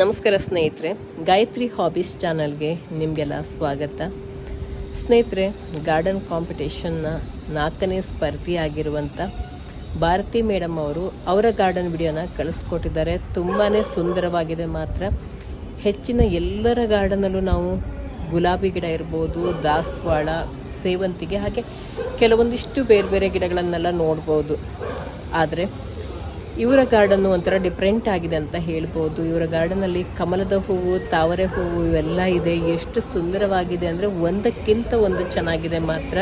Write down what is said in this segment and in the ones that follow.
ನಮಸ್ಕಾರ ಸ್ನೇಹಿತರೆ, ಗಾಯತ್ರಿ ಹಾಬೀಸ್ ಚಾನಲ್ಗೆ ನಿಮಗೆಲ್ಲ ಸ್ವಾಗತ. ಸ್ನೇಹಿತರೆ, ಗಾರ್ಡನ್ ಕಾಂಪಿಟೇಷನ್ನ ನಾಲ್ಕನೇ ಸ್ಪರ್ಧಿಯಾಗಿರುವಂಥ ಭಾರತಿ ಮೇಡಮ್ ಅವರು ಅವರ ಗಾರ್ಡನ್ ವಿಡಿಯೋನ ಕಳಿಸ್ಕೊಟ್ಟಿದ್ದಾರೆ. ತುಂಬಾ ಸುಂದರವಾಗಿದೆ ಮಾತ್ರ. ಹೆಚ್ಚಿನ ಎಲ್ಲರ ಗಾರ್ಡನಲ್ಲೂ ನಾವು ಗುಲಾಬಿ ಗಿಡ ಇರ್ಬೋದು, ದಾಸವಾಳ, ಸೇವಂತಿಗೆ ಹಾಗೆ ಕೆಲವೊಂದಿಷ್ಟು ಬೇರೆ ಬೇರೆ ಗಿಡಗಳನ್ನೆಲ್ಲ ನೋಡ್ಬೋದು. ಆದರೆ ಇವರ ಗಾರ್ಡನ್ನು ಒಂಥರ ಡಿಫ್ರೆಂಟ್ ಆಗಿದೆ ಅಂತ ಹೇಳ್ಬೋದು. ಇವರ ಗಾರ್ಡನಲ್ಲಿ ಕಮಲದ ಹೂವು, ತಾವರೆ ಹೂವು ಇವೆಲ್ಲ ಇದೆ. ಎಷ್ಟು ಸುಂದರವಾಗಿದೆ ಅಂದರೆ ಒಂದಕ್ಕಿಂತ ಒಂದು ಚೆನ್ನಾಗಿದೆ ಮಾತ್ರ.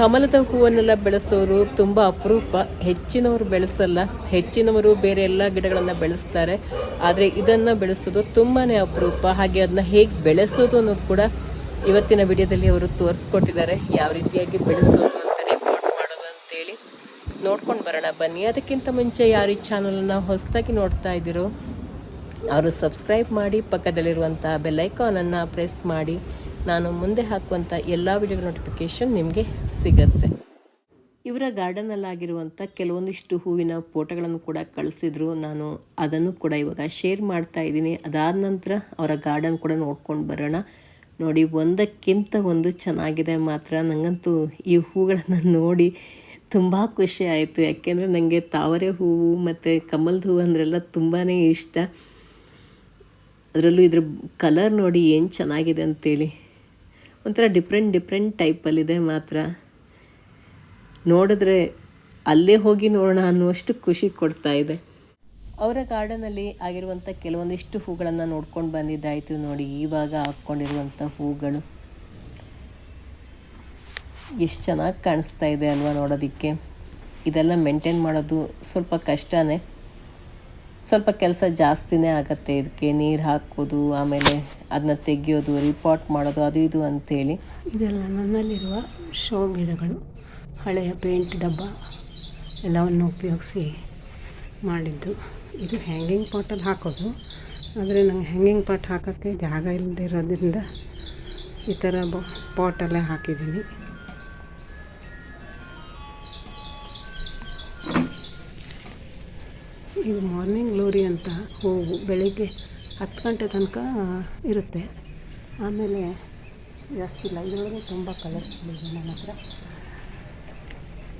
ಕಮಲದ ಹೂವನ್ನೆಲ್ಲ ಬೆಳೆಸೋರು ತುಂಬ ಅಪರೂಪ. ಹೆಚ್ಚಿನವರು ಬೆಳೆಸಲ್ಲ. ಹೆಚ್ಚಿನವರು ಬೇರೆ ಎಲ್ಲ ಗಿಡಗಳನ್ನು ಬೆಳೆಸ್ತಾರೆ. ಆದರೆ ಇದನ್ನು ಬೆಳೆಸೋದು ತುಂಬಾ ಅಪರೂಪ. ಹಾಗೆ ಅದನ್ನ ಹೇಗೆ ಬೆಳೆಸೋದು ಅನ್ನೋದು ಕೂಡ ಇವತ್ತಿನ ವಿಡಿಯೋದಲ್ಲಿ ಅವರು ತೋರಿಸ್ಕೊಟ್ಟಿದ್ದಾರೆ. ಯಾವ ರೀತಿಯಾಗಿ ಬೆಳೆಸೋದು ಅಂತಾನೆ ಪಾಟ್ ಮಾಡೋದು ಅಂತೇಳಿ ನೋಡ್ಕೊಂಡು ಬರೋಣ. ಬನ್ನಿ. ಅದಕ್ಕಿಂತ ಮುಂಚೆ ಯಾರು ಈ ಚಾನಲನ್ನು ಹೊಸದಾಗಿ ನೋಡ್ತಾ ಇದ್ದೀರೋ, ಅವರು ಸಬ್ಸ್ಕ್ರೈಬ್ ಮಾಡಿ ಪಕ್ಕದಲ್ಲಿರುವಂಥ ಬೆಲ್ಲೈಕಾನನ್ನು ಪ್ರೆಸ್ ಮಾಡಿ, ನಾನು ಮುಂದೆ ಹಾಕುವಂಥ ಎಲ್ಲ ವಿಡಿಯೋ ನೋಟಿಫಿಕೇಷನ್ ನಿಮಗೆ ಸಿಗತ್ತೆ. ಇವರ ಗಾರ್ಡನಲ್ಲಾಗಿರುವಂಥ ಕೆಲವೊಂದಿಷ್ಟು ಹೂವಿನ ಫೋಟೋಗಳನ್ನು ಕೂಡ ಕಳಿಸಿದ್ರು. ನಾನು ಅದನ್ನು ಕೂಡ ಇವಾಗ ಶೇರ್ ಮಾಡ್ತಾ ಇದ್ದೀನಿ. ಅದಾದ ನಂತರ ಅವರ ಗಾರ್ಡನ್ ಕೂಡ ನೋಡ್ಕೊಂಡು ಬರೋಣ. ನೋಡಿ, ಒಂದಕ್ಕಿಂತ ಒಂದು ಚೆನ್ನಾಗಿದೆ ಮಾತ್ರ. ನನಗಂತೂ ಈ ಹೂಗಳನ್ನು ನೋಡಿ ತುಂಬ ಖುಷಿ ಆಯಿತು. ಯಾಕೆಂದರೆ ನನಗೆ ತಾವರೆ ಹೂವು ಮತ್ತು ಕಮಲದ ಹೂವು ಅಂದ್ರೆಲ್ಲ ತುಂಬಾ ಇಷ್ಟ. ಅದರಲ್ಲೂ ಇದ್ರ ಕಲರ್ ನೋಡಿ ಏನು ಚೆನ್ನಾಗಿದೆ ಅಂತೇಳಿ. ಒಂಥರ ಡಿಫ್ರೆಂಟ್ ಡಿಫ್ರೆಂಟ್ ಟೈಪಲ್ಲಿದೆ ಮಾತ್ರ. ನೋಡಿದ್ರೆ ಅಲ್ಲೇ ಹೋಗಿ ನೋಡೋಣ ಅನ್ನುವಷ್ಟು ಖುಷಿ ಕೊಡ್ತಾ ಇದೆ. ಅವರ ಗಾರ್ಡನಲ್ಲಿ ಆಗಿರುವಂಥ ಕೆಲವೊಂದಿಷ್ಟು ಹೂಗಳನ್ನು ನೋಡ್ಕೊಂಡು ಬಂದಿದ್ದಾಯಿತು ನೋಡಿ. ಇವಾಗ ಹಾಕ್ಕೊಂಡಿರುವಂಥ ಹೂಗಳು. ಎಷ್ಟು ಚೆನ್ನಾಗಿ ಕಾಣಿಸ್ತಾ ಇದೆ ಅಲ್ವಾ ನೋಡೋದಕ್ಕೆ? ಇದೆಲ್ಲ ಮೇಂಟೈನ್ ಮಾಡೋದು ಸ್ವಲ್ಪ ಕಷ್ಟನೇ. ಸ್ವಲ್ಪ ಕೆಲಸ ಜಾಸ್ತಿನೇ ಆಗುತ್ತೆ ಇದಕ್ಕೆ. ನೀರು ಹಾಕೋದು, ಆಮೇಲೆ ಅದನ್ನ ತೆಗಿಯೋದು ರಿಪಾಟ್ ಮಾಡೋದು, ಅದು ಇದು ಅಂತೇಳಿ. ಇದೆಲ್ಲ ನನ್ನಲ್ಲಿರುವ ಶೋ ಗಿಡಗಳು, ಹಳೆಯ ಪೇಂಟ್ ಡಬ್ಬ ಎಲ್ಲವನ್ನು ಉಪಯೋಗಿಸಿ ಮಾಡಿದ್ದು. ಇದು ಹ್ಯಾಂಗಿಂಗ್ ಪಾಟಲ್ಲಿ ಹಾಕೋದು. ಆದರೆ ನಂಗೆ ಹ್ಯಾಂಗಿಂಗ್ ಪಾಟ್ ಹಾಕೋಕ್ಕೆ ಜಾಗ ಇಲ್ಲದೆ ಇರೋದ್ರಿಂದ ಈ ಥರ ಪಾಟಲ್ಲೇ ಹಾಕಿದ್ದೀನಿ. ಇದು ಮಾರ್ನಿಂಗ್ ಗ್ಲೋರಿ ಅಂತ ಹೂವು ಬೆಳಿಗ್ಗೆ ಹತ್ತು ಗಂಟೆ ತನಕ ಇರುತ್ತೆ. ಆಮೇಲೆ ಜಾಸ್ತಿ ಇಲ್ಲ, ಇದರೊಳಗೆ ತುಂಬ ಕಲರ್ಸ್ ಇದೆ ನನ್ನ ಹತ್ರ.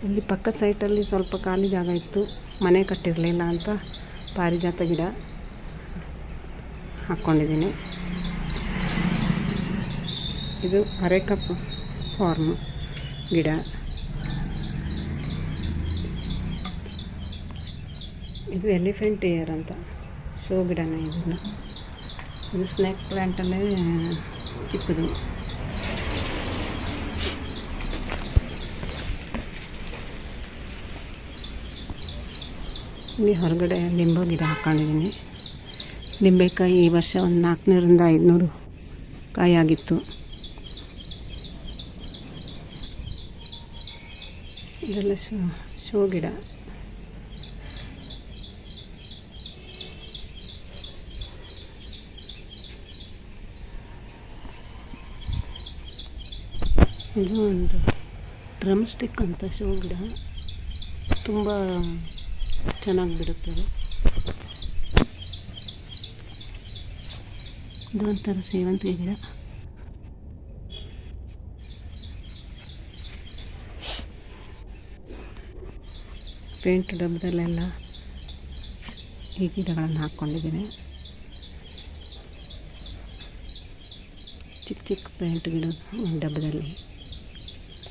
ಇಲ್ಲಿ ಪಕ್ಕ ಸೈಟಲ್ಲಿ ಸ್ವಲ್ಪ ಖಾಲಿ ಜಾಗ ಇತ್ತು, ಮನೆ ಕಟ್ಟಿರಲಿಲ್ಲ ಅಂತ ಪಾರಿಜಾತ ಗಿಡ ಹಾಕ್ಕೊಂಡಿದ್ದೀನಿ. ಇದು ಅರೆಕಪ್ ಫಾರ್ಮ್ ಗಿಡ. ಇದು ಎಲಿಫೆಂಟ್ ಇಯರ್ ಅಂತ. ಶೋ ಗಿಡನೇ ಇದನ್ನು ಇದು ಸ್ನೇಕ್ ಪ್ಲ್ಯಾಂಟಲ್ಲೇ ಚಿಕ್ಕದು. ಇಲ್ಲಿ ಹೊರಗಡೆ ಲಿಂಬೆ ಗಿಡ ಹಾಕ್ಕೊಂಡಿದ್ದೀನಿ ಲಿಂಬೆಕಾಯಿ ಈ ವರ್ಷ ಒಂದು ನಾಲ್ಕುನೂರಿಂದ ಐದುನೂರು ಕಾಯಿ ಆಗಿತ್ತು. ಇದೆಲ್ಲ ಶೋ ಶೋ ಗಿಡ. ಇದು ಒಂದು ಡ್ರಮ್ ಸ್ಟಿಕ್ ಅಂತ ಶೋ ಗಿಡ. ತುಂಬ ಚೆನ್ನಾಗಿ ಬಿಡುತ್ತದೆ ಇದು ಒಂಥರ ಸೇವಂತಿಗೆ ಗಿಡ. ಪೇಂಟ್ ಡಬ್ಬದಲ್ಲೆಲ್ಲ ಈ ಗಿಡಗಳನ್ನು ಹಾಕ್ಕೊಂಡಿದ್ದೀನಿ. ಚಿಕ್ಕ ಚಿಕ್ಕ ಪೇಂಟ್ ಗಿಡ ಡಬ್ಬದಲ್ಲಿ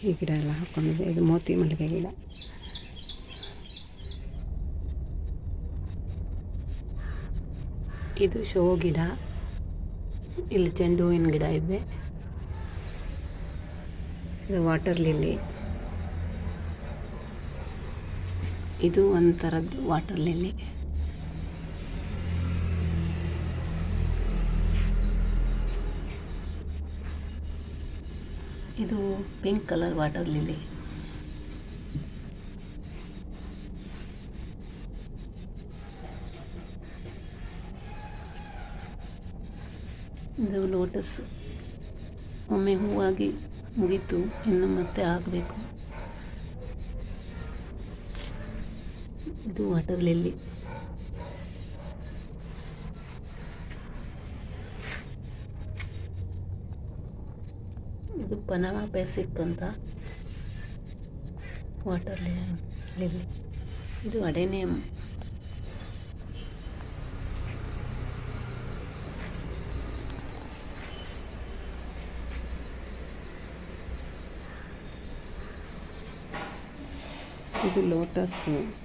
ಈ ಗಿಡ ಎಲ್ಲ ಹಾಕ್ಕೊಂಡಿದ್ದೆ ಇದು ಮೋತಿ ಮಲ್ಲಿಗೆ ಗಿಡ. ಇದು ಶೋ ಗಿಡ. ಇಲ್ಲಿ ಚೆಂಡು ಹೂವಿನ ಗಿಡ ಇದೆ. ಇದು ವಾಟರ್ ಲಿಲ್ಲಿ. ಇದು ಒಂಥರದ್ದು ಥರದ್ದು ವಾಟರ್ ಲಿಲ್ಲಿ. ಇದು ಪಿಂಕ್ ಕಲರ್ ವಾಟರ್ ಲಿಲಿ ಇದು ಲೋಟಸ್ ಒಮ್ಮೆ ಹೂವಾಗಿ ಮುಗೀತು, ಇನ್ನು ಮತ್ತೆ ಆಗಬೇಕು ಇದು ವಾಟರ್ ಲಿಲ್ಲಿ ಇದು ಪನಾಮ ಬೇಸಿಕ್ ಅಂತ ವಾಟರ್ ಇದು ಅಡೆನಿಯಮ್ ಇದು ಲೋಟಸ್ಸು.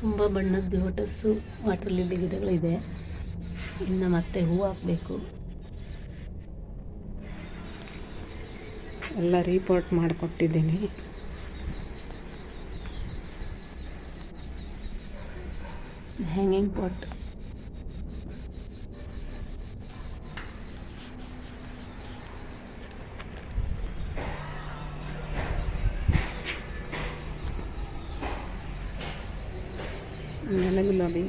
ತುಂಬ ಬಣ್ಣದ ಲೋಟಸ್ಸು ವಾಟರ್ ಲಿಲ್ಲಿ ಗಿಡಗಳಿದೆ. ಇನ್ನು ಮತ್ತೆ ಹೂ ಹಾಕಬೇಕು. ಎಲ್ಲ ರೀಪೋರ್ಟ್ ಮಾಡಿಕೊಟ್ಟಿದ್ದೀನಿ. ಹ್ಯಾಂಗಿಂಗ್ ಪಾಟ್ ನೆಲ ಗುಲಾಬಿ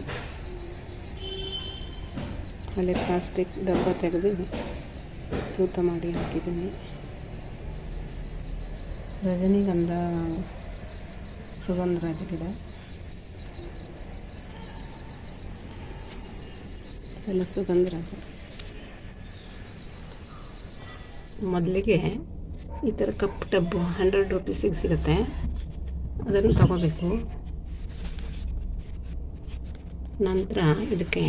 ಹಳೆ ಪ್ಲಾಸ್ಟಿಕ್ ಡಬ್ಬ ತೆಗೆದು ತೂತ ಮಾಡಿ ಹಾಕಿದ್ದೀನಿ. ರಜನಿಗಂಧ ಸುಗಂಧರಾಜ ಗಿಡ. ಎಲ್ಲ ಸುಗಂಧರಾಜ. ಮೊದಲಿಗೆ ಈ ಥರ ಕಪ್ ಡಬ್ಬು ಹಂಡ್ರೆಡ್ ರುಪೀಸಿಗೆ ಸಿಗುತ್ತೆ. ಅದನ್ನು ತಗೋಬೇಕು. ನಂತರ ಇದಕ್ಕೆ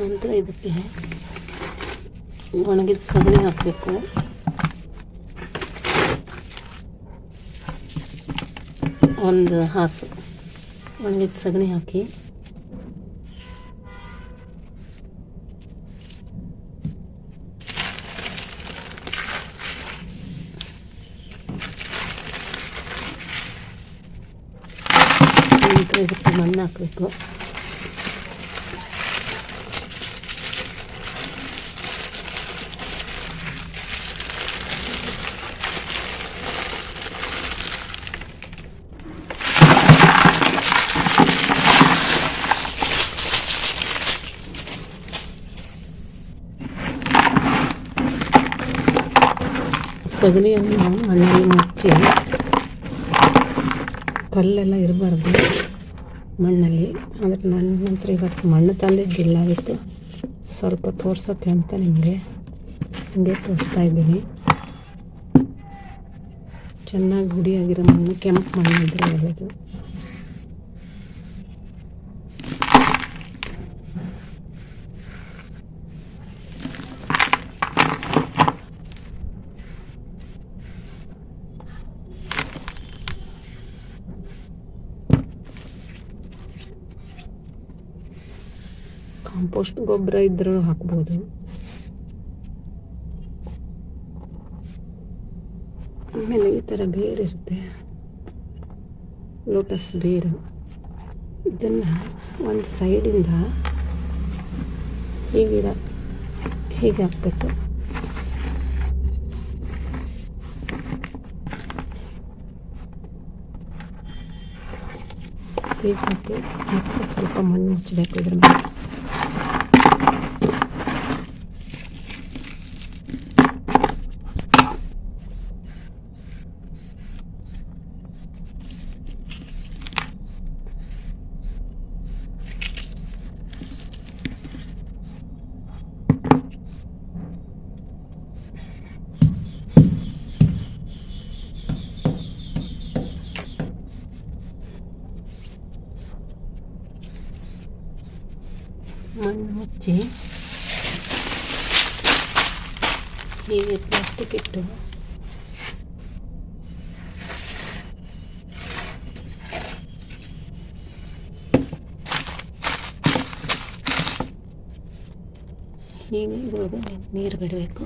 ನಂತರ ಇದಕ್ಕೆ ಒಣಗಿದ ಸಗಣಿ ಹಾಕಬೇಕು. ಒಂದು ಹಾಸು ಒಣಗಿದ ಸಗಣಿ ಹಾಕಿ. ಇದಕ್ಕೆ ಮಣ್ಣು ಹಾಕಬೇಕು. ಸಗಣಿಯನ್ನು ಮಣ್ಣಲ್ಲಿ ಮುಚ್ಚಿ ಕಲ್ಲೆಲ್ಲ ಇರಬಾರ್ದು. ಮಣ್ಣಲ್ಲಿ. ಅದಕ್ಕೆ ನನ್ನ ನಂತರ ಇವತ್ತು ಮಣ್ಣು ತಂದಿದ್ದಿಲ್ಲಾಗಿತ್ತು ಸ್ವಲ್ಪ ತೋರ್ಸೋಕ್ಕೆ ಅಂತ ನಿಮಗೆ ಹಿಂಗೆ ತೋರಿಸ್ತಾ ಇದ್ದೀನಿ. ಚೆನ್ನಾಗಿ ಗುಡಿಯಾಗಿರೋ ಮಣ್ಣು, ಕೆಂಪು ಮಣ್ಣು ಇದ್ರೆ ಒಳ್ಳೆಯದು ಕಾಂಪೋಸ್ಟ್ ಗೊಬ್ಬರ ಇದ್ರೂ ಹಾಕ್ಬೋದು ಆಮೇಲೆ ಈ ಥರ ಬೇರಿರುತ್ತೆ ಲೋಟಸ್ ಬೇರು ಇದನ್ನು ಒಂದು ಸೈಡಿಂದ ಹೀಗಿಡ ಹೀಗೆ ಹಾಕ್ಬೇಕು ಹೀಗೆ ಹಾಕಿ ಮತ್ತೆ ಸ್ವಲ್ಪ ಮಣ್ಣು ಮುಚ್ಚಬೇಕು ಇದ್ರ ಮೇಲೆ ಮಣ್ಣು ಹಚ್ಚಿ ಹೀಗೆ ಪ್ಲಾಸ್ಟಿಕ್ ಇಟ್ಟು ಹೀಗೆ ಒಳಗೆ ನೀರು ಬಿಡಬೇಕು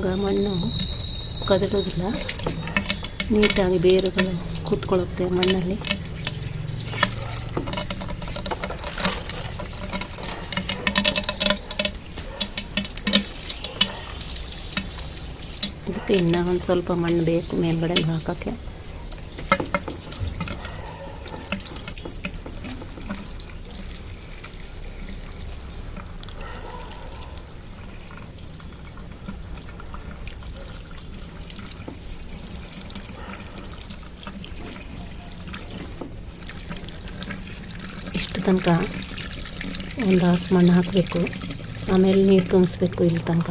ಆಗ ಮಣ್ಣು ಕದಲೋದಿಲ್ಲ ನೀಟಾಗಿ ಬೇರುಗಳು ಕೂತ್ಕೊಳ್ಳುತ್ತೆ ಮಣ್ಣಲ್ಲಿ. ಇದಕ್ಕೆ ಇನ್ನೂ ಒಂದು ಸ್ವಲ್ಪ ಮಣ್ಣು ಬೇಕು ಮೇಲ್ಗಡೆ ಹಾಕೋಕ್ಕೆ. ತನಕ ಒಂದು ಹಾಸು ಮಣ್ಣು ಹಾಕಬೇಕು. ಆಮೇಲೆ ನೀರು ತುಂಬಿಸ್ಬೇಕು ಇಲ್ಲಿ ತನಕ.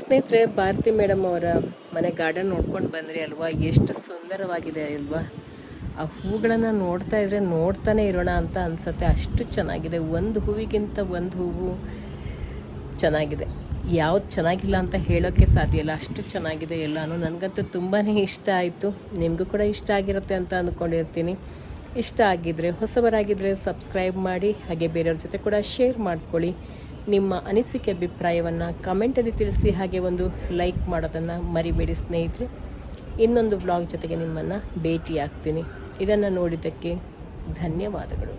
ಸ್ನೇಹಿತರೆ, ಭಾರತಿ ಮೇಡಮ್ ಅವರ ಮನೆ ಗಾರ್ಡನ್ ನೋಡ್ಕೊಂಡು ಬಂದ್ರಿ ಅಲ್ವಾ? ಎಷ್ಟು ಸುಂದರವಾಗಿದೆ ಅಲ್ವಾ? ಆ ಹೂಗಳನ್ನು ನೋಡ್ತಾ ಇದ್ರೆ ನೋಡ್ತಾನೆ ಇರೋಣ ಅಂತ ಅನ್ಸುತ್ತೆ. ಅಷ್ಟು ಚೆನ್ನಾಗಿದೆ. ಒಂದು ಹೂವಿಗಿಂತ ಒಂದು ಹೂವು ಚೆನ್ನಾಗಿದೆ. ಯಾವ್ದು ಚೆನ್ನಾಗಿಲ್ಲ ಅಂತ ಹೇಳೋಕ್ಕೆ ಸಾಧ್ಯ ಇಲ್ಲ. ಅಷ್ಟು ಚೆನ್ನಾಗಿದೆ ಎಲ್ಲಾನು. ನನಗಂತೂ ತುಂಬಾ ಇಷ್ಟ ಆಯಿತು. ನಿಮಗೂ ಕೂಡ ಇಷ್ಟ ಆಗಿರುತ್ತೆ ಅಂತ ಅಂದ್ಕೊಂಡಿರ್ತೀನಿ ಇಷ್ಟ ಆಗಿದ್ದರೆ ಹೊಸಬರಾಗಿದ್ದರೆ ಸಬ್ಸ್ಕ್ರೈಬ್ ಮಾಡಿ, ಹಾಗೆ ಬೇರೆಯವ್ರ ಜೊತೆ ಕೂಡ ಶೇರ್ ಮಾಡ್ಕೊಳ್ಳಿ. ನಿಮ್ಮ ಅನಿಸಿಕೆ ಅಭಿಪ್ರಾಯವನ್ನು ಕಮೆಂಟಲ್ಲಿ ತಿಳಿಸಿ, ಹಾಗೆ ಒಂದು ಲೈಕ್ ಮಾಡೋದನ್ನು ಮರಿಬೇಡಿ ಸ್ನೇಹಿತರೆ. ಇನ್ನೊಂದು ಬ್ಲಾಗ್ ಜೊತೆಗೆ ನಿಮ್ಮನ್ನು ಭೇಟಿ ಆಗ್ತೀನಿ ಇದನ್ನು ನೋಡಿದ್ದಕ್ಕೆ ಧನ್ಯವಾದಗಳು.